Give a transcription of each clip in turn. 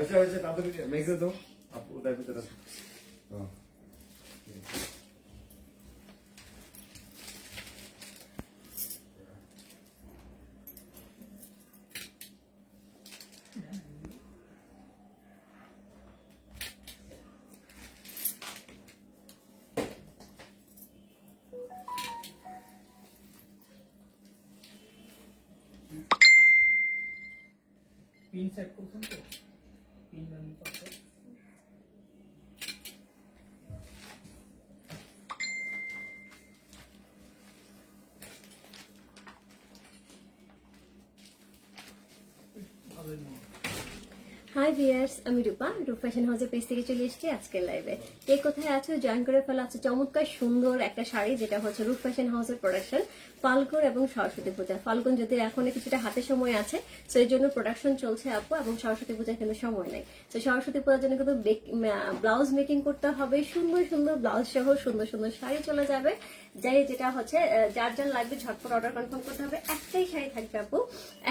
হয়েছে হয়েছে তাড়াতাড়ি মেঘে দাও আপু ওটার ভিতরে আছে। হ্যাঁ। পিন সেট করছেন তো পিন Pinggan. হাই ভিয়ার্স আমি রূপা। রূপ ফ্যাশন হাউসের পেজ থেকে চলে এসেছি আজকের লাইভে কে কোথায় আছো? জয়েন করে ফেলা আছে। চমৎকার, সুন্দর একটা শাড়ি, যেটা হচ্ছে রূপ ফ্যাশন হাউসের প্রোডাকশন ফাল্গুন এবং সরস্বতী পূজা। ফাল্গুন যদি এখন কিছুটা হাতে সময় আছে তো এই জন্য প্রোডাকশন চলছে, আপু, এবং সরস্বতী পূজার কিন্তু সময় নেই। তো সরস্বতী পূজার জন্য কিন্তু ব্লাউজ মেকিং করতে হবে। সুন্দর সুন্দর ব্লাউজ সহ সুন্দর সুন্দর শাড়ি চলে যাবে। যাই যেটা হচ্ছে যার যার লাগবে ঝটপট অর্ডার কনফার্ম করতে হবে। একটাই শাড়ি থাকবে, আপু।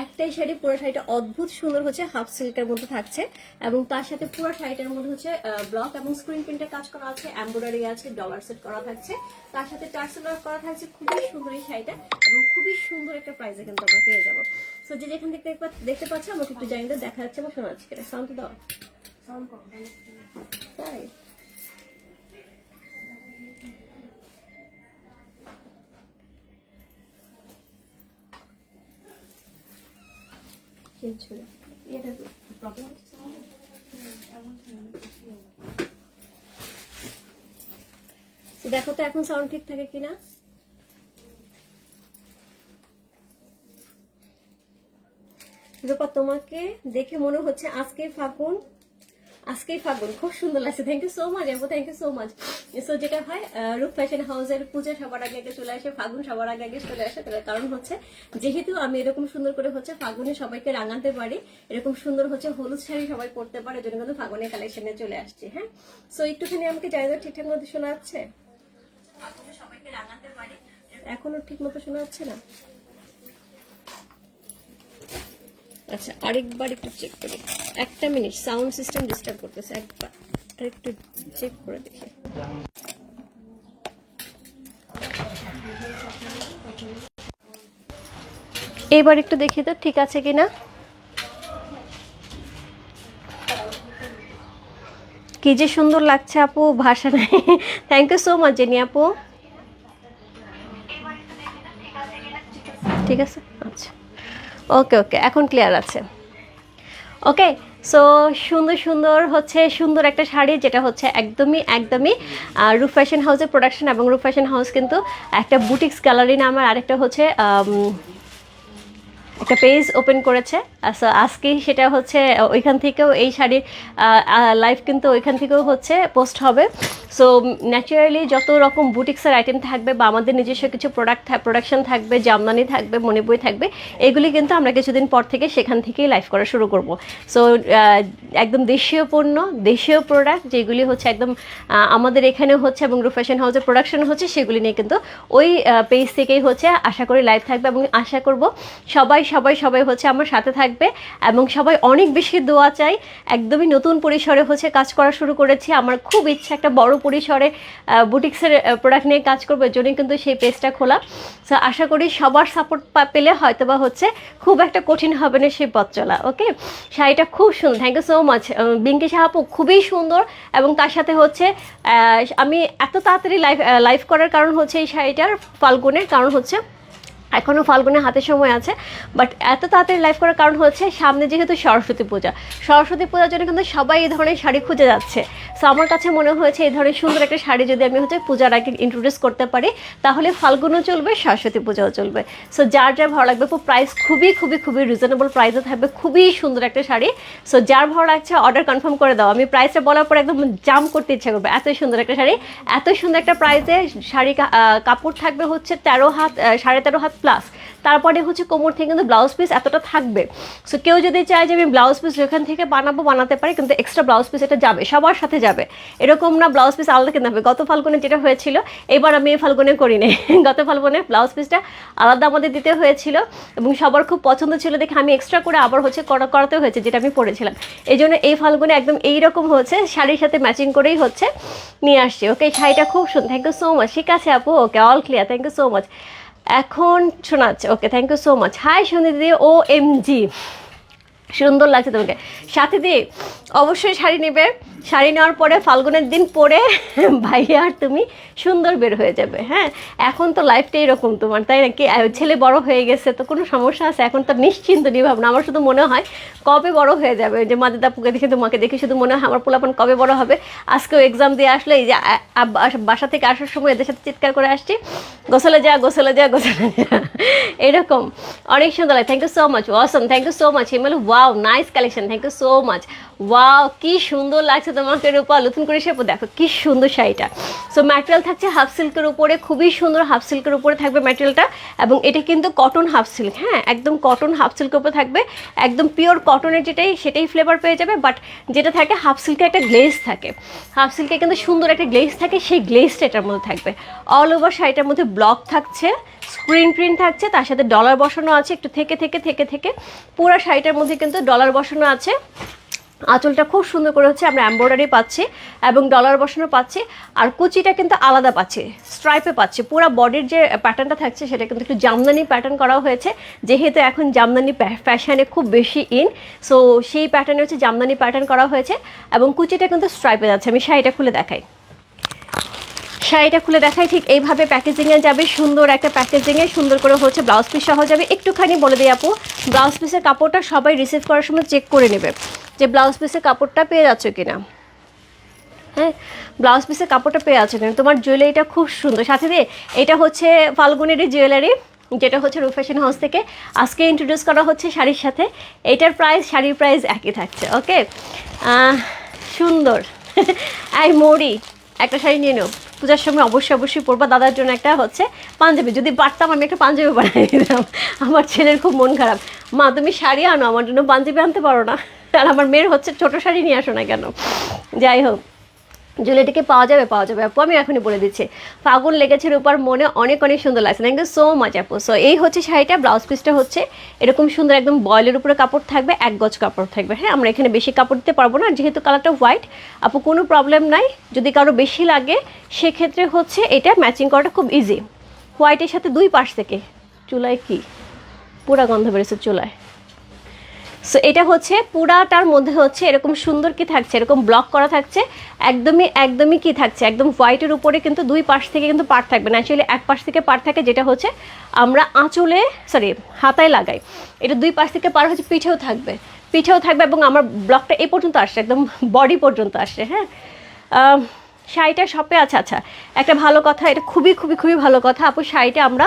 একটাই শাড়ি, পুরো শাড়িটা অদ্ভুত সুন্দর হচ্ছে হাফ সিল্কের মধ্যে থাকছে। এবং তার সাথে পুরো শাড়িটার মধ্যে হচ্ছে ব্লক এবং স্ক্রিন প্রিন্টের কাজ করা আছে এমব্রয়ডারি আছে ডলার সেট করা থাকছে। তার সাথে টার্সেল ওয়ার্ক করা থাকছে, খুবই সুন্দর এই শাড়িটা এবং খুবই সুন্দর একটা প্রাইসে কিন্তু আমরা পেয়ে যাব। তো যে যেখান থেকে দেখতে- পাচ্ছ, আমাকে একটু জানিয়ে দেখা যাচ্ছে বা শোনা যাচ্ছে সাউন্ড দাও। তাই চেঞ্জ করে। এটা প্রবলেম দেখো তো এখন সাউন্ড ঠিক থাকে কিনা? রূপা, তোমাকে দেখে মনে হচ্ছে আজকে ফাগুন, আজকেই ফাগুন। খুব সুন্দর লাগছে। থ্যাংক ইউ সো মাচ আপু thank you so much so যেটা হয় রূপ ফ্যাশন হাউসের পূজা সবার আগে আগে চলে আসে ফাগুন সবার আগে আগে চলে আসে তার কারণ হচ্ছে যেহেতু আমি এরকম সুন্দর করে হচ্ছে ফাগুনে সবাইকে রাঙাতে পারি এরকম সুন্দর হচ্ছে হলুদ শাড়ি সবাই পরতে পারে এজন্য কিন্তু ফাগুনের কালেকশনে চলে আসছে হ্যাঁ? সো একটুখানি আমাকে জায়গা ঠিকঠাক মতো শোনা যাচ্ছে ফাগুনে সবাইকে রাঙাতে পারি এখনও ঠিক মতো শোনা যাচ্ছে না? আচ্ছা আরেকবার একটু চেক করি। একটা মিনিট সাউন্ড সিস্টেম ডিস্টার্ব করতেছে একবার। আরেকটু চেক করে দেখি। এবার একটু দেখি তো, ঠিক আছে কিনা? কি যে সুন্দর লাগছে আপু ভাষা নাই thank you so much Jenny আপু। ঠিক আছে? আচ্ছা। ওকে ওকে এখন ক্লিয়ার আছে। ওকে সো সুন্দর সুন্দর হচ্ছে সুন্দর একটা শাড়ি, যেটা হচ্ছে একদমই একদমই রুফ ফ্যাশন হাউসের প্রোডাকশন এবং রুফ ফ্যাশন হাউস কিন্তু একটা বুটিক্স গ্যালারি নামার আরেকটা হচ্ছে একটা পেজ ওপেন করেছে। আচ্ছা আজকেই সেটা হচ্ছে ওইখান থেকেও এই শাড়ির লাইভ কিন্তু ওইখান থেকেও হচ্ছে পোস্ট হবে। সো ন্যাচারালি যত রকম বুটিক্সের আইটেম থাকবে বা আমাদের নিজস্ব কিছু প্রোডাক্ট প্রোডাকশন থাকবে, জামদানি থাকবে, মণিপুরি থাকবে, এগুলি কিন্তু আমরা কিছুদিন পর থেকে সেখান থেকেই লাইভ করা শুরু করব। সো একদম দেশীয় পণ্য, দেশীয় প্রোডাক্ট যেগুলি হচ্ছে একদম আমাদের এখানে হচ্ছে এবং রূপ ফ্যাশন হাউসের প্রোডাকশন হচ্ছে সেগুলি নিয়ে কিন্তু ওই পেজ থেকেই হচ্ছে আশা করি লাইভ থাকবে এবং আশা করব সবাই সবাই সবাই হচ্ছে আমার সাথে থাকবে এবং সবাই অনেক বেশি দোয়া চাই। একদমই নতুন পরিসরে হচ্ছে কাজ করা শুরু করেছি। আমার খুব ইচ্ছা একটা বড় পরিসরে বুটিক্সের প্রোডাক্ট নিয়ে কাজ করব, এর জন্যই কিন্তু সেই পেজটা খোলা। সো আশা করি সবার সাপোর্ট পেলে হয়তো বা হচ্ছে খুব একটা কঠিন হবে না সেই পথ চলা ওকে শাড়িটা খুব সুন্দর thank you so much Binki সাহাপু খুবই সুন্দর এবং তার সাথে হচ্ছে আমি এত তাড়াতাড়ি লাইভ লাইভ করার কারণ হচ্ছে এই শাড়িটার ফাল্গুনের কারণ হচ্ছে এখনও ফাল্গুনের হাতে সময় আছে বাট এত তাড়াতাড়ি লাইভ করার কারণ হচ্ছে সামনে যেহেতু সরস্বতী পূজা। সরস্বতী পূজার জন্য কিন্তু সবাই এই ধরনের শাড়ি খুঁজে যাচ্ছে। সো আমার কাছে মনে হয়েছে এই ধরনের সুন্দর একটা শাড়ি যদি আমি হচ্ছে পূজার আগে ইন্ট্রোডিউস করতে পারি, তাহলে ফাল্গুনও চলবে, সরস্বতী পূজাও চলবে। সো যার যার ভালো লাগবে প্রাইস খুবই খুবই খুবই রিজনেবল প্রাইসে থাকবে, খুবই সুন্দর একটা শাড়ি। সো যার ভালো লাগছে অর্ডার কনফার্ম করে দাও। আমি প্রাইসটা বলার পর একদম জাম করতে ইচ্ছা করবে এত সুন্দর একটা শাড়ি এত সুন্দর একটা প্রাইসে শাড়ি কাপড় থাকবে হচ্ছে তেরো হাত সাড়ে তেরো হাত প্লাস তারপরে হচ্ছে কোমর থেকে কিন্তু ব্লাউজ পিস এতটা থাকবে। সো কেউ যদি চায় যে আমি ব্লাউজ পিস এখান থেকে বানাবো, বানাতে পারি, কিন্তু এক্সট্রা ব্লাউজ পিস এটা যাবে, সবার সাথে যাবে। এরকম না ব্লাউজ পিস আলাদা কিনতে হবে। গত ফাল্গুনে যেটা হয়েছিল, এবার আমি এই ফাল্গুনে করি নাই গত ফাল্গুনে ব্লাউজ পিসটা আলাদা আমাদের দিতে হয়েছিল এবং সবার খুব পছন্দ ছিল দেখে আমি এক্সট্রা করে আবার হচ্ছে করা, করাতে হয়েছে যেটা আমি পরেছিলাম। এই জন্য এই ফাল্গুনে একদম এইরকম হচ্ছে, শাড়ির সাথে ম্যাচিং করেই হচ্ছে, নিয়ে আসছি ওকে শাড়িটা খুব সুন্দর। থ্যাংক ইউ সো মাচ ঠিক আছে আপু okay all clear thank you so much এখন শোনাচ্ছে। Okay thank you so much hi Sandhi দিদি ও এম জি সুন্দর লাগছে তোমাকে। সাথে দিয়ে অবশ্যই শাড়ি নেবে। শাড়ি নেওয়ার পরে ফাল্গুনের দিন পরে ভাইয়া আর তুমি সুন্দর বের হয়ে যাবে হ্যাঁ? এখন তো লাইফটা এরকম তোমার, তাই নাকি? ছেলে বড় হয়ে গেছে, তো কোনো সমস্যা আছে? এখন তো নিশ্চিন্ত নিয়ে ভাবনা আমার শুধু মনে হয় কবে বড় হয়ে যাবে? যে মাদের দাপুকে দেখে তোমাকে দেখে শুধু মনে হয় আমার পোলাপন কবে বড় হবে? আজকেও এক্সাম দিয়ে আসলে, এই যে বাসা থেকে আসার সময় এদের সাথে চিৎকার করে আসছি। গোসলে যা গোসলে যা গোসলে যা। এরকম। অনেক সুন্দর লাগে। Thank you so much awesome thank you so much Himel wow nice collection thank you so much wow কি সুন্দর লাগছে তোমাকে রূপা। নতুন করে সে দেখো কি সুন্দর শাড়িটা। সো ম্যাটেরিয়াল থাকছে হাফ সিল্কের উপরে, খুবই সুন্দর হাফ সিল্কের উপরে থাকবে ম্যাটেরিয়ালটা এবং এটা কিন্তু কটন হাফ সিল্ক হ্যাঁ একদম কটন হাফ সিল্কের উপরে থাকবে। একদম পিওর কটনের যেটাই, সেটাই ফ্লেভার পেয়ে যাবে বাট যেটা থাকে হাফ সিল্কে একটা গ্লেজ থাকে। হাফ সিল্কে কিন্তু সুন্দর একটা গ্লেজ থাকে, সেই গ্লেজটা এটার মধ্যে থাকবে। অল ওভার শাড়িটার মধ্যে ব্লক থাকছে স্ক্রিন প্রিন্ট থাকছে, তার সাথে ডলার বসানো আছে, একটু থেকে থেকে থেকে থেকে। পুরো শাড়িটার মধ্যে কিন্তু ডলার বসানো আছে। আঁচলটা খুব সুন্দর করে হচ্ছে আমরা এমব্রয়ডারি পাচ্ছি এবং ডলার বসানো পাচ্ছি। আর কুচিটা কিন্তু আলাদা পাচ্ছি স্ট্রাইপে পাচ্ছি। পুরো বডির যে প্যাটার্নটা থাকছে সেটা কিন্তু একটু জামদানি প্যাটার্ন করা হয়েছে। যেহেতু এখন জামদানি ফ্যাশানে খুব বেশি ইন সো সেই প্যাটার্নে হচ্ছে জামদানি প্যাটার্ন করা হয়েছে এবং কুচিটা কিন্তু স্ট্রাইপে যাচ্ছে। আমি শাড়িটা খুলে দেখাই। শাড়িটা খুলে দেখাই ঠিক এইভাবে প্যাকেজিংয়ে যাবে, সুন্দর একটা প্যাকেজিংয়ে সুন্দর করে হচ্ছে ব্লাউজ পিস সহ যাবে। একটুখানি বলে দিই আপু ব্লাউজ পিসের কাপড়টা সবাই রিসিভ করার সময় চেক করে নেবে যে ব্লাউজ পিসের কাপড়টা পেয়ে যাচ্ছ কিনা। হ্যাঁ ব্লাউজ পিসের কাপড়টা পেয়ে যাচ্ছ কিনা। তোমার জুয়েলারিটা খুব সুন্দর। সাথে দিয়ে এটা হচ্ছে ফাল্গুনেরই জুয়েলারি যেটা হচ্ছে রূপ ফ্যাশন হাউস থেকে। আজকে ইন্ট্রোডিউস করা হচ্ছে শাড়ির সাথে। এটার প্রাইস শাড়ির প্রাইস একই থাকছে ওকে সুন্দর। আই মরি একটা শাড়ি নিয়ে নাও। পূজার সময় অবশ্যই অবশ্যই পরবা। দাদার জন্য একটা হচ্ছে পাঞ্জাবি। যদি পারতাম, আমি একটা পাঞ্জাবি বানিয়ে দিতাম। আমার ছেলের খুব মন খারাপ। মা, তুমি শাড়ি আনো, আমার জন্য পাঞ্জাবি আনতে পারো না। আর আমার মেয়ের হচ্ছে ছোট শাড়ি নিয়ে আসো না কেন? যাই হোক। জুয়েলারিটিকে পাওয়া যাবে পাওয়া যাবে। আপু, আমি এখনই বলে দিচ্ছি। ফাগুন লেগেছে রূপার মনে অনেক অনেক সুন্দর লাগছে। থ্যাংক ইউ সো মাচ আপু। সো এই হচ্ছে শাড়িটা ব্লাউজ পিসটা হচ্ছে এরকম সুন্দর একদম বয়েলের উপরে কাপড় থাকবে, এক গজ কাপড় থাকবে। হ্যাঁ আমরা এখানে বেশি কাপড় দিতে পারব না, যেহেতু কালারটা হোয়াইট। আপু, কোনো প্রবলেম নাই। যদি কারও বেশি লাগে, সেক্ষেত্রে হচ্ছে এটা ম্যাচিং করাটা খুব ইজি হোয়াইটের সাথে দুই পাশ থেকে, চুলায় কি? পুরা গন্ধ বেরোচ্ছে চুলায়। সো এটা হচ্ছে, পুরাটার মধ্যে হচ্ছে এরকম সুন্দর কি থাকছে, এরকম ব্লক করা থাকছে, একদমই একদমই কি থাকছে, একদম হোয়াইটের উপরে কিন্তু দুই পাশ থেকে কিন্তু পাট থাকবে না ন্যাচুরালি এক পাশ থেকে পাট থাকে যেটা হচ্ছে আমরা আঁচলে সরি হাতায় লাগাই, এটা দুই পাশ থেকে পার হচ্ছে পিঠেও থাকবে পিঠেও থাকবে এবং আমার ব্লকটা এই পর্যন্ত আসছে, একদম বডি পর্যন্ত আসছে হ্যাঁ? শাড়িটা শপে আছে আচ্ছা একটা ভালো কথা, এটা খুবই খুবই খুবই ভালো কথা, আপু, শাড়িটা আমরা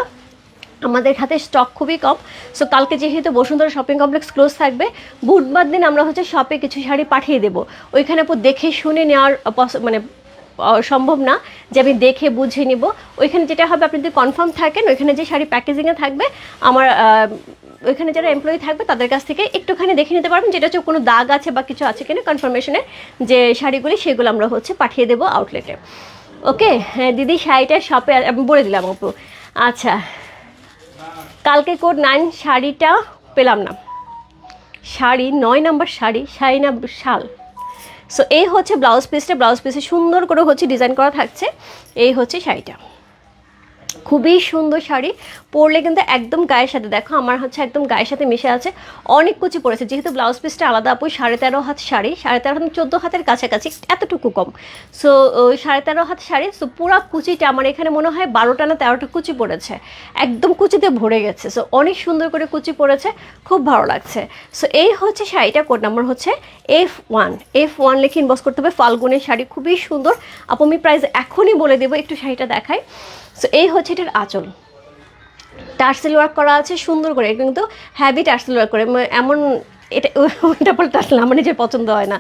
আমাদের হাতে স্টক খুবই কম। সো কালকে যেহেতু বসুন্ধরা শপিং কমপ্লেক্স ক্লোজ থাকবে, বুধবার দিন আমরা হচ্ছে শপে কিছু শাড়ি পাঠিয়ে দেবো। ওইখানে আপু দেখে শুনে নেওয়ার মানে সম্ভব না যে আমি দেখে বুঝে নিব। ওইখানে যেটা হবে, আপনি যদি কনফার্ম থাকেন, ওইখানে যে শাড়ি প্যাকেজিংয়ে থাকবে, আমার ওইখানে যারা এমপ্লয়ি থাকবে, তাদের কাছ থেকে একটুখানি দেখে নিতে পারবেন। যেটা হচ্ছে কোনো দাগ আছে বা কিছু আছে কিনা কনফার্মেশনে যে শাড়িগুলি, সেগুলো আমরা হচ্ছে পাঠিয়ে দেবো আউটলেটে ওকে হ্যাঁ দিদি শাড়িটা শপে আমি বলে দিলাম আপু। আচ্ছা। কালকে কোড নাইন শাড়িটা পেলাম না। শাড়ি, নয় নাম্বার শাড়ি শাড়ি না শাল। সো এই হচ্ছে ব্লাউজ পিসটা ব্লাউজ পিসে সুন্দর করে হচ্ছে ডিজাইন করা থাকছে। এই হচ্ছে শাড়িটা। খুবই সুন্দর শাড়ি। পরলে কিন্তু একদম গায়ের সাথে, দেখো আমার হচ্ছে একদম গায়ের সাথে মিশে আছে। অনেক কুচি পড়েছে যেহেতু ব্লাউজ পিসটা আলাদা আপু সাড়ে তেরো হাত শাড়ি, সাড়ে তেরো হাত চোদ্দ হাতের কাছাকাছি, এতটুকু কম। সো সাড়ে তেরো হাত শাড়ি সো পুরো কুচিটা আমার এখানে মনে হয় বারোটা না তেরোটা কুচি পড়েছে একদম কুচিতে ভরে গেছে সো অনেক সুন্দর করে কুচি পড়েছে খুব ভালো লাগছে। সো এই হচ্ছে শাড়িটা কোড নাম্বার হচ্ছে এফ ওয়ান এফ ওয়ান লিখে ইনবক্স করতে হবে, ফাল্গুনের শাড়ি খুবই সুন্দর। আপু, আমি প্রাইস এখনই বলে দেবো, একটু শাড়িটা দেখাই। সো এই হচ্ছে এটার আঁচল। টার্সেল ওয়ার্ক করা আছে, সুন্দর করে, কিন্তু হ্যাভি টার্সেল ওয়ার্ক করে। মানে এমন এটা ওটা বলে টার্সেল আমার নিজের পছন্দ হয় না।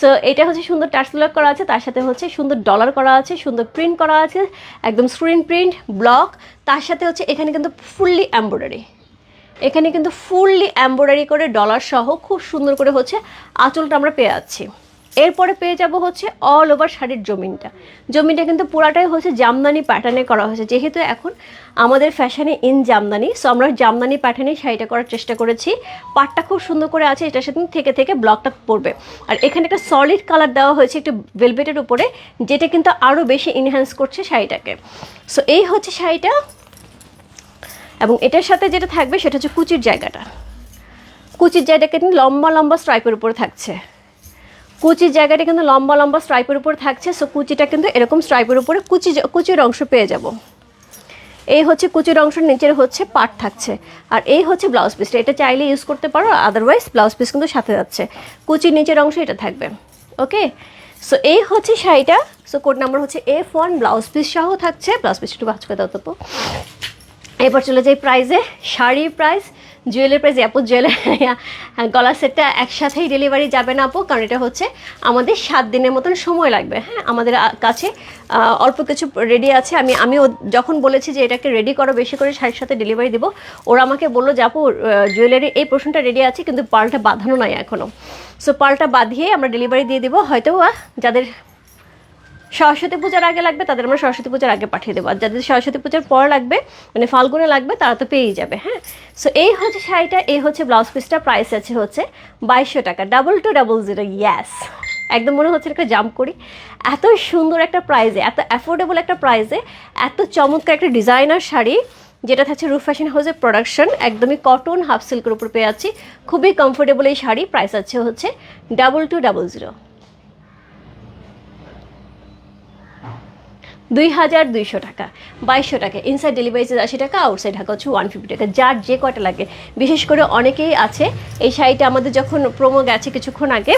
সো এটা হচ্ছে সুন্দর টার্সেল ওয়ার্ক করা আছে, তার সাথে হচ্ছে সুন্দর ডলার করা আছে, সুন্দর প্রিন্ট করা আছে, একদম স্ক্রিন প্রিন্ট ব্লক তার সাথে হচ্ছে এখানে কিন্তু ফুললি এম্ব্রয়ডারি এখানে কিন্তু ফুললি এম্ব্রয়ডারি করে ডলার সহ খুব সুন্দর করে হচ্ছে আঁচলটা আমরা পেয়ে যাচ্ছি। এরপরে পেয়ে যাব হচ্ছে অল ওভার শাড়ির জমিনটা। জমিনটা কিন্তু পুরাটাই হচ্ছে জামদানি প্যাটার্নে করা হয়েছে। যেহেতু এখন আমাদের ফ্যাশনে ইন জামদানি সো আমরা জামদানি প্যাটার্নে শাড়িটা করার চেষ্টা করেছি। পাটটা খুব সুন্দর করে আছে, এটার সাথে থেকে থেকে ব্লকটা পড়বে আর এখানে একটা সলিড কালার দেওয়া হয়েছে একটু ভেলভেটের উপরে, যেটা কিন্তু আরও বেশি ইনহ্যান্স করছে শাড়িটাকে। সো এই হচ্ছে শাড়িটা। এবং এটার সাথে যেটা থাকবে, সেটা হচ্ছে কুচির জায়গাটা। কুচির জায়গাটা কিন্তু লম্বা লম্বা স্ট্রাইপের উপরে থাকছে। কুচির জায়গাটা কিন্তু লম্বা লম্বা স্ট্রাইপের উপর থাকছে সো কুচিটা কিন্তু এরকম স্ট্রাইপের উপরে কুচি কুচির অংশ পেয়ে যাব। এই হচ্ছে কুচির অংশ নিচের হচ্ছে পাট থাকছে, আর এই হচ্ছে ব্লাউজ পিসটা এটা চাইলে ইউজ করতে পারো আদারওয়াইজ ব্লাউজ পিস কিন্তু সাথে যাচ্ছে। কুচির নিচের অংশ এটা থাকবে ওকে সো এই হচ্ছে শাড়িটা সো কোড নাম্বার হচ্ছে এফ ওয়ান ব্লাউজ পিস সহ থাকছে। ব্লাউজ পিস একটু ভাজ করে দাও তো এরপর চলে যাই প্রাইজে শাড়ির প্রাইস জুয়েলের প্রাইস আপু, জুয়েলার গলার সেটটা একসাথেই ডেলিভারি যাবে না আপু, কারণ এটা হচ্ছে আমাদের সাত দিনের মতন সময় লাগবে। হ্যাঁ আমাদের কাছে অল্প কিছু রেডি আছে। আমি, আমিও যখন বলেছি যে এটাকে রেডি করো, বেশি করে শাড়ির সাথে ডেলিভারি দিব, ওরা আমাকে বলল যে আপু জুয়েলারি এই পোর্শনটা রেডি আছে, কিন্তু পালটা বাঁধানো নাই এখনও সো পালটা বাঁধিয়ে আমরা ডেলিভারি দিয়ে দিব। হয়তো যাদের সরস্বতী পূজার আগে লাগবে, তাদের আমরা সরস্বতী পূজার আগে পাঠিয়ে দেবো। আর যাদের সরস্বতী পূজার পর লাগবে মানে ফাল্গুনে লাগবে, তারা তো পেয়েই যাবে হ্যাঁ? সো এই হচ্ছে শাড়িটা, এই হচ্ছে ব্লাউজ পিসটা প্রাইস আছে হচ্ছে বাইশশো টাকা। Double two double zero yes একদম মনে হচ্ছে একটা জাম্প করি। এত সুন্দর একটা প্রাইজে এত অ্যাফোর্ডেবল একটা প্রাইজে এত চমৎকার একটা ডিজাইনার শাড়ি, যেটা থাকছে রুফ ফ্যাশন হাউসের প্রোডাকশন একদমই কটন হাফ সিল্কের উপর পেয়ে যাচ্ছি। খুবই কমফোর্টেবল এই শাড়ি প্রাইস আছে হচ্ছে ডাবল টু ডাবল জিরো দুই হাজার দুইশো টাকা, বাইশশো টাকা ইনসাইড ডেলিভারি চার্জ আশি টাকা আউটসাইড ঢাকা হচ্ছে ওয়ান ফিফটি টাকা, যার যে কয়টা লাগে। বিশেষ করে অনেকেই আছে, এই শাড়িটা আমাদের যখন প্রোমো গেছে কিছুক্ষণ আগে,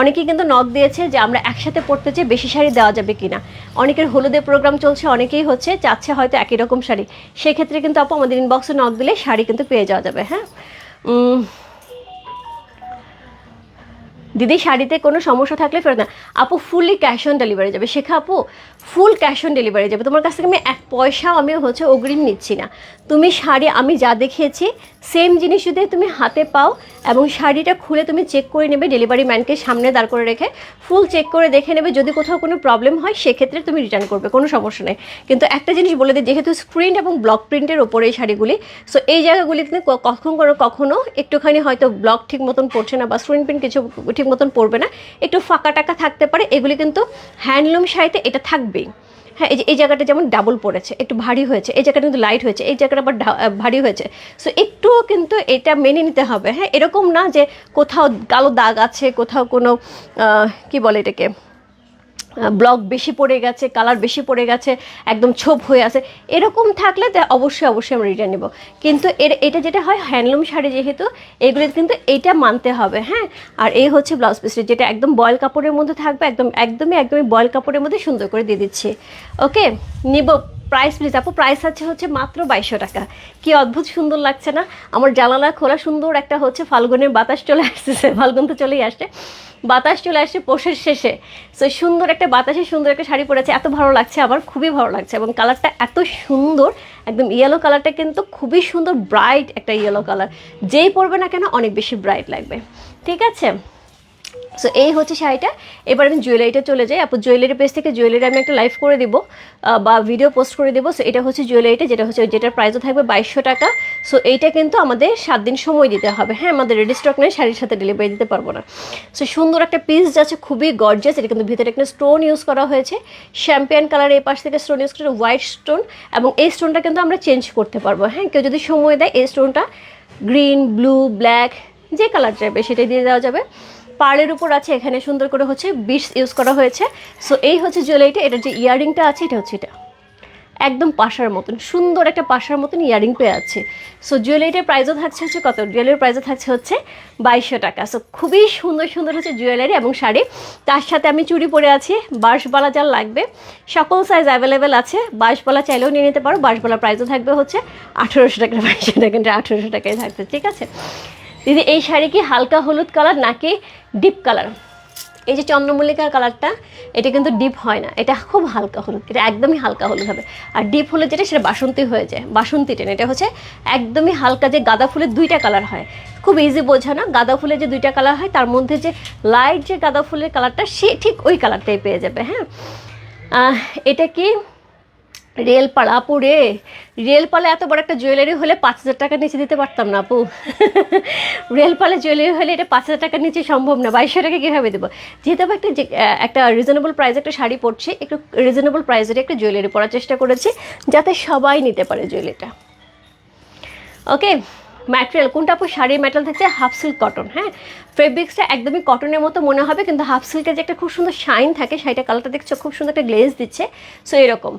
অনেকেই কিন্তু নক দিয়েছে যে আমরা একসাথে পড়তে চাই, বেশি শাড়ি দেওয়া যাবে কিনা। অনেকের হলুদের প্রোগ্রাম চলছে, অনেকেই হচ্ছে চাচ্ছে হয়তো একই রকম শাড়ি। সেক্ষেত্রে কিন্তু আপু আমাদের ইনবক্সে নক দিলে শাড়ি কিন্তু পেয়ে যাওয়া যাবে হ্যাঁ? দিদি, শাড়িতে কোনো সমস্যা থাকলে ফেরত না। আপু ফুললি ক্যাশ অন ডেলিভারি যাবে। শেখা আপু ফুল ক্যাশ অন ডেলিভারি যাবে। তোমার কাছ থেকে আমি এক পয়সাও আমি হচ্ছে অগ্রিম নিচ্ছি না। তুমি শাড়ি, আমি যা দেখিয়েছি সেম জিনিস যদি তুমি হাতে পাও এবং শাড়িটা খুলে তুমি চেক করে নেবে ডেলিভারি ম্যানকে সামনে দাঁড় করে রেখে ফুল চেক করে দেখে নেবে, যদি কোথাও কোনো প্রবলেম হয়, সেক্ষেত্রে তুমি রিটার্ন করবে, কোনো সমস্যা নেই। কিন্তু একটা জিনিস বলে দিই, যেহেতু স্ক্রিন এবং ব্লক প্রিন্টের ওপরে এই শাড়িগুলি সো এই জায়গাগুলিতে কখন কোনো কখনো একটুখানি হয়তো ব্লক ঠিক মতন পড়ছে না বা স্ক্রিন প্রিন্ট কিছু ঠিক মতন পড়বে না, একটু ফাঁকা টাকা থাকতে পারে, এগুলি কিন্তু হ্যান্ডলুম শাড়িতে এটা থাকবেই হ্যাঁ এই যে, এই জায়গাটা যেমন ডাবল পড়েছে, একটু ভারী হয়েছে, এই জায়গাটা কিন্তু লাইট হয়েছে, এই জায়গাটা আবার ভারী হয়েছে। সো একটুও কিন্তু এটা মেনে নিতে হবে। হ্যাঁ এরকম না যে কোথাও কালো দাগ আছে, কোথাও কোনো কি বলে এটাকে? ব্লক বেশি পড়ে গেছে কালার বেশি পড়ে গেছে, একদম ছোপ হয়ে আছে। এরকম থাকলে অবশ্যই অবশ্যই আমরা রিটার্ন নেব। কিন্তু এর, এটা যেটা হয় হ্যান্ডলুম শাড়ি যেহেতু, এগুলো কিন্তু এইটা মানতে হবে হ্যাঁ? আর এই হচ্ছে ব্লাউজ পিসটি যেটা একদম বয়েল কাপড়ের মধ্যে থাকবে, একদম, একদমই একদমই বয়েল কাপড়ের মধ্যে সুন্দর করে দিয়ে দিচ্ছি। ওকে নিব। প্রাইস প্লিজ আপু প্রাইস আছে হচ্ছে মাত্র বাইশশো টাকা। কি অদ্ভুত সুন্দর লাগছে না? আমার জানালা খোলা সুন্দর একটা হচ্ছে ফাল্গুনের বাতাস চলে আসতেছে, ফাল্গুন তো চলেই আসছে। বাতাস চলে আসছে পোষের শেষে। সো সুন্দর একটা বাতাসে সুন্দর একটা শাড়ি পরেছে, এত ভালো লাগছে আমার, খুবই ভালো লাগছে। এবং কালারটা এত সুন্দর, একদম ইয়েলো কালারটা কিন্তু খুবই সুন্দর ব্রাইট একটা ইয়েলো কালার যেই পরবে না কেন, অনেক বেশি ব্রাইট লাগবে। ঠিক আছে? সো এই হচ্ছে শাড়িটা। এবার আমি জুয়েলারিটা চলে যাই। আপু জুয়েলারি পেজ থেকে জুয়েলারি আমি একটা লাইভ করে দিব বা ভিডিও পোস্ট করে দেবো। সো এটা হচ্ছে জুয়েলারিটা যেটা হচ্ছে যেটার প্রাইসও থাকবে বাইশশো টাকা। সো এইটা কিন্তু আমাদের সাত দিন সময় দিতে হবে। হ্যাঁ আমাদের রেডি স্টক নেই, শাড়ির সাথে ডেলিভারি দিতে পারব না। সো সুন্দর একটা পিস যাচ্ছে, খুবই গর্জাস এটা কিন্তু ভিতরে একটা স্টোন ইউজ করা হয়েছে। শ্যাম্পিয়ান কালার এই পাশ থেকে স্টোন ইউজ করে হোয়াইট স্টোন এবং এই স্টোনটা কিন্তু আমরা চেঞ্জ করতে পারব। হ্যাঁ কেউ যদি সময় দেয়, এই স্টোনটা গ্রিন ব্লু ব্ল্যাক যে কালার চাইবে, সেটাই দিয়ে দেওয়া যাবে। পার্লের উপর আছে, এখানে সুন্দর করে হচ্ছে বিটস ইউজ করা হয়েছে। সো এই হচ্ছে জুয়েলারিটা, এটার যে ইয়ারিংটা আছে, এটা হচ্ছে এটা। একদম পাশার মতন, সুন্দর একটা পাশার মতন ইয়ারিং পেয়ে আছে সো জুয়েলারিটার প্রাইসও থাকছে হচ্ছে কত? জুয়েলারির প্রাইসও থাকছে হচ্ছে বাইশশো টাকা। সো খুবই সুন্দর সুন্দর হচ্ছে জুয়েলারি এবং শাড়ি। তার সাথে আমি চুড়ি পরে আছি, বাঁশবালা যার লাগবে। সকল সাইজ অ্যাভেলেবেল আছে, বাঁশবালা চাইলেও নিয়ে নিতে পারো। বাঁশবালা প্রাইসও থাকবে হচ্ছে আঠেরোশো টাকা, বাইশশো টাকা, আঠেরোশো টাকায় থাকছে, ঠিক আছে? দিদি, এই শাড়ি কি হালকা হলুদ কালার নাকি ডিপ কালার? এই যে চন্দ্রমল্লিকার কালারটা, এটা কিন্তু ডিপ হয় না, এটা খুব হালকা হলুদ, এটা একদমই হালকা হলুদ হবে। আর ডিপ হলুদ যেটা, সেটা বাসন্তী হয়ে যায়, বাসন্তী টেন, এটা হচ্ছে একদমই হালকা যে গাঁদা ফুলের দুইটা কালার হয়। খুব ইজি বোঝা না, গাঁদা ফুলের যে দুইটা কালার হয়, তার মধ্যে যে লাইট যে গাঁদা ফুলের কালারটা, সে ঠিক ওই কালারটাই পেয়ে যাবে হ্যাঁ? এটা কি রেলপাল, আপু রে। রেলপালে এত বড় একটা জুয়েলারি হলে পাঁচ হাজার টাকার নিচে দিতে পারতাম না, আপু। রেলপালে জুয়েলারি হলে এটা পাঁচ হাজার টাকার নিচে সম্ভব না বাইশশো টাকা কীভাবে দেবো? যেহেতু একটা একটা রিজনেবল প্রাইসে একটা শাড়ি পরছে, একটু রিজনেবল প্রাইসের একটা জুয়েলারি পরার চেষ্টা করেছি, যাতে সবাই নিতে পারে জুয়েলারিটা ওকে ম্যাটেরিয়াল, কোনটা আপু শাড়ির ম্যাটেরিয়াল থাকছে? হাফ সিল্ক কটন হ্যাঁ? ফেব্রিক্সটা একদমই কটনের মতো মনে হবে, কিন্তু হাফ সিল্কের যে একটা খুব সুন্দর শাইন থাকে শাড়িটা কালারটা দেখছ, খুব সুন্দর একটা গ্লেজ দিচ্ছে। সো এরকম।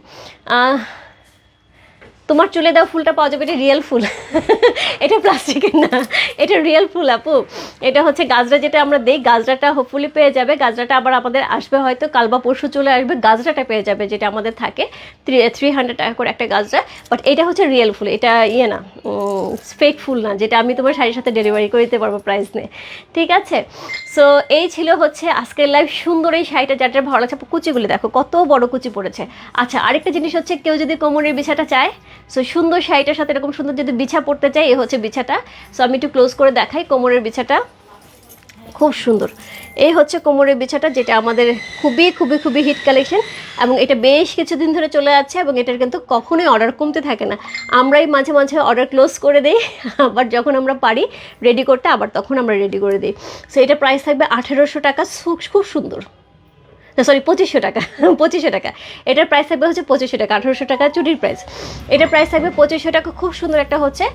তোমার চুলে দেওয়া ফুলটা পাওয়া যাবে, এটা রিয়েল ফুল। এটা প্লাস্টিকের না, এটা রিয়েল ফুল আপু। এটা হচ্ছে গাজরা যেটা আমরা দিই, গাজরাটা হোপফুলি পেয়ে যাবে। গাজরাটা আবার আমাদের আসবে হয়তো, কাল বা পরশু চলে আসবে, গাজরাটা পেয়ে যাবে, যেটা আমাদের থাকে থ্রি হান্ড্রেড টাকা করে একটা গাজরা। বাট এটা হচ্ছে রিয়েল ফুল, এটা ইয়ে না ফেক ফুল না, যেটা আমি তোমার শাড়ির সাথে ডেলিভারি করে দিতে পারব প্রাইস নিয়ে। ঠিক আছে? সো এই ছিল হচ্ছে আজকের লাইভ সুন্দর এই শাড়িটা, যার ভালো লাগছে। কুচিগুলি দেখো, কত বড় কুচি পড়েছে। আচ্ছা আরেকটা জিনিস হচ্ছে, কেউ যদি কোমরের বিছাটা চায় সো সুন্দর শাড়িটার সাথে এরকম সুন্দর যদি বিছা পড়তে চাই, এ হচ্ছে বিছাটা। সো আমি একটু ক্লোজ করে দেখাই কোমরের বিছাটা। খুব সুন্দর। এই হচ্ছে কোমরের বিছাটা, যেটা আমাদের খুবই খুবই খুবই হিট কালেকশন এবং এটা বেশ কিছুদিন ধরে চলে যাচ্ছে এবং এটার কিন্তু কখনোই অর্ডার কমতে থাকে না। আমরাই মাঝে মাঝে অর্ডার ক্লোজ করে দিই, আবার যখন আমরা পারি রেডি করতে, আবার তখন আমরা রেডি করে দিই। সো এটা প্রাইস থাকবে আঠেরোশো টাকা খুব সুন্দর। সরি পঁচিশশো টাকা। পঁচিশশো টাকা। এটার প্রাইস থাকবে হচ্ছে পঁচিশশো টাকা, আঠারোশো টাকা চুরির প্রাইস এটার প্রাইস থাকবে পঁচিশশো টাকা, খুব সুন্দর একটা হচ্ছে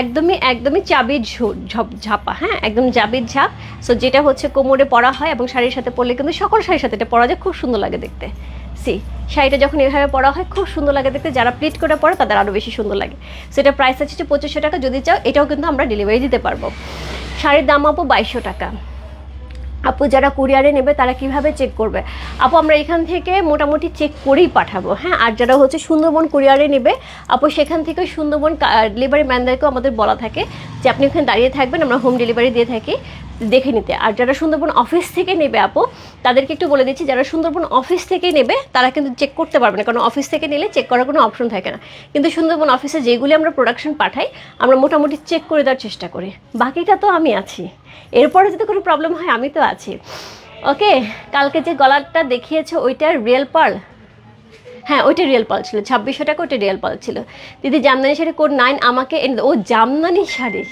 একদমই একদমই চাবির ঝপ হ্যাঁ? একদম চাবির ঝাপ। সো যেটা হচ্ছে কোমরে পরা হয় এবং শাড়ির সাথে পরলে কিন্তু সকল শাড়ির সাথে এটা পরা যায়, খুব সুন্দর লাগে দেখতে। সি শাড়িটা যখন এভাবে পরা হয়, খুব সুন্দর লাগে দেখতে। যারা প্লিট করে পরে, তাদের আরও বেশি সুন্দর লাগে। সেটা প্রাইস আছে পঁচিশশো টাকা। যদি চাও, এটাও কিন্তু আমরা ডেলিভারি দিতে পারব। শাড়ির দাম আপু বাইশশো টাকা। আপু যারা কুরিয়ারে নেবে তারা কীভাবে চেক করবে? আপু, আমরা এখান থেকে মোটামুটি চেক করেই পাঠাবো হ্যাঁ? আর যারা হচ্ছে সুন্দরবন কুরিয়ারে নেবে, আপু, সেখান থেকে সুন্দরবন ডেলিভারি ম্যানদেরকেও আমাদের বলা থাকে যে, আপনি ওখানে দাঁড়িয়ে থাকবেন, আমরা হোম ডেলিভারি দিয়ে থাকি। দেখে নিতে। আর যারা সুন্দরবন অফিস থেকে নেবে আপু, তাদেরকে একটু বলে দিচ্ছি, যারা সুন্দরবন অফিস থেকে নেবে, তারা কিন্তু চেক করতে পারবে না, কারণ অফিস থেকে নিলে চেক করার কোনো অপশন থাকে না। কিন্তু সুন্দরবন অফিসে যেগুলি আমরা প্রোডাকশন পাঠাই, আমরা মোটামুটি চেক করে দেওয়ার চেষ্টা করি। বাকিটা তো আমি আছি। এরপরে যদি কোনো প্রবলেম হয়, আমি তো আছি। ওকে, কালকে যে গলাটা দেখিয়েছে, ওইটা রিয়েল পার্ল হ্যাঁ ওইটা রিয়েল পাল ছিল, ছাব্বিশশো টাকা ওইটা রিয়েল পাল ছিল। দিদি, জামদানি শাড়ি কোড নাইন আমাকে। ও, জামদানি শাড়ি।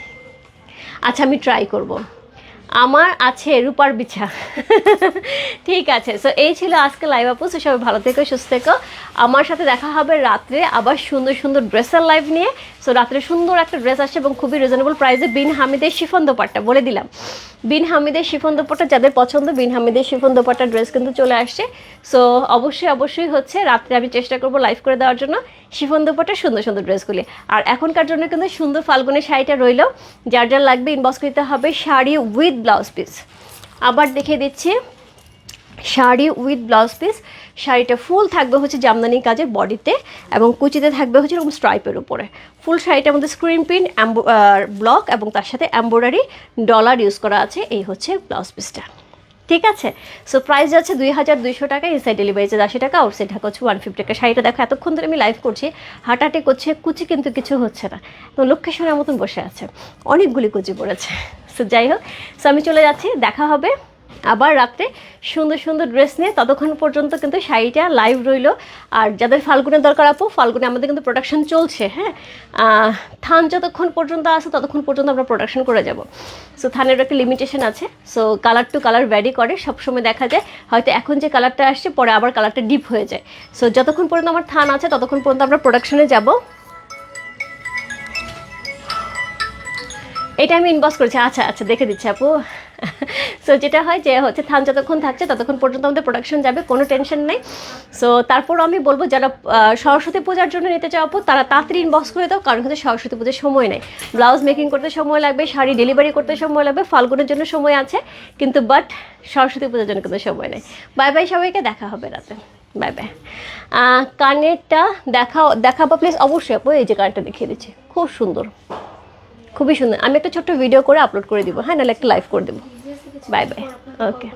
আচ্ছা আমি ট্রাই করব। আমার আছে রূপার বিছা। ঠিক আছে সো এই ছিল আজকে লাইভ আপু সো সবাই ভালো থেকো, সুস্থ থেকো। আমার সাথে দেখা হবে রাত্রে আবার সুন্দর সুন্দর ড্রেসের লাইভ নিয়ে। সো রাত্রে সুন্দর একটা ড্রেস আসছে এবং খুবই রিজনেবল প্রাইসে বিন হামিদের শিফন দোপাট্টা, বলে দিলাম। বিন হামিদের শিফন দোপাট্টা, যাদের পছন্দ, বিন হামিদের শিফন দোপাট্টা ড্রেস কিন্তু চলে আসছে। সো অবশ্যই অবশ্যই হচ্ছে, রাত্রে আমি চেষ্টা করব লাইভ করে দেওয়ার জন্য শিফন দোপাট্টা, সুন্দর সুন্দর ড্রেসগুলি আর এখনকার জন্য কিন্তু সুন্দর ফাল্গুনের শাড়িটা রইল। যার যার লাগবে ইনবক্স করতে হবে শাড়ি উইথ ব্লাউজ পিস আবার দেখে দিচ্ছি শাড়ি উইথ ব্লাউজ পিস শাড়িটা ফুল থাকবে হচ্ছে জামদানি কাজের বডিতে এবং কুচিতে থাকবে হচ্ছে এরকম স্ট্রাইপের উপরে। ফুল শাড়িটার মধ্যে স্ক্রিন প্রিন্ট ব্লক এবং তার সাথে এম্ব্রয়ডারি ডলার ইউজ করা আছে, এই হচ্ছে ব্লাউজ পিসটা ঠিক আছে? সো প্রাইস যাচ্ছে দুই হাজার দুইশো টাকা ইনসাইড ডেলিভারি চার্জ আশি টাকা আউটসাইড ঢাকা হচ্ছে ওয়ান ফিফটি টাকা। শাড়িটা দেখো, এতক্ষণ ধরে আমি লাইভ করছি, হাঁটাহাঁটি করছে, কুচি কিন্তু কিছু হচ্ছে না। তো লক্ষ্মী মতন বসে আছে। অনেকগুলি কুচি পড়েছে। সো যাই হোক সো আমি চলে যাচ্ছি, দেখা হবে আবার রাত্রে সুন্দর সুন্দর ড্রেস নিয়ে ততক্ষণ পর্যন্ত কিন্তু শাড়িটা লাইভ রইল। আর যাদের ফাল্গুনের দরকার আপু, ফাল্গুনে আমাদের কিন্তু প্রোডাকশন চলছে হ্যাঁ? থান যতক্ষণ পর্যন্ত আছে ততক্ষণ পর্যন্ত আমরা প্রোডাকশন করে যাব। সো থানের একটা লিমিটেশন আছে। So colour to colour vary করে, সবসময় দেখা যায়। হয়তো এখন যে কালারটা আসছে, পরে আবার কালারটা ডিপ হয়ে যায়। সো যতক্ষণ পর্যন্ত আমার থান আছে, ততক্ষণ পর্যন্ত আমরা প্রোডাকশনে যাব। এটা আমি ইনবক্স করেছি। আচ্ছা আচ্ছা দেখে দিচ্ছি আপু। সো যেটা হয় যে হচ্ছে থান যতক্ষণ থাকছে ততক্ষণ পর্যন্ত আমাদের প্রোডাকশন যাবে, কোনো টেনশন নেই। সো তারপর আমি বলব যারা সরস্বতী পূজার জন্য নিতে চাও আপু, তারা তাড়াতাড়ি ইনবক্স করে দাও, কারণ হচ্ছে সরস্বতী পুজোর সময় নেই। ব্লাউজ মেকিং করতে সময় লাগবে, শাড়ি ডেলিভারি করতে সময় লাগবে, ফাল্গুনের জন্য সময় আছে, কিন্তু বাট সরস্বতী পূজার জন্য কিন্তু সময় নেই। বাই বাই সবাইকে, দেখা হবে রাতে। বাই বাই কানেরটা দেখা দেখাবো প্লিজ অবশ্যই আপু, এই যে কানেরটা দেখিয়ে দিচ্ছি। খুব সুন্দর। খুবই সুন্দর। আমি একটা ছোট্ট ভিডিও করে আপলোড করে দিব হ্যাঁ? নাহলে একটা লাইভ করে দেবো। Bye bye okay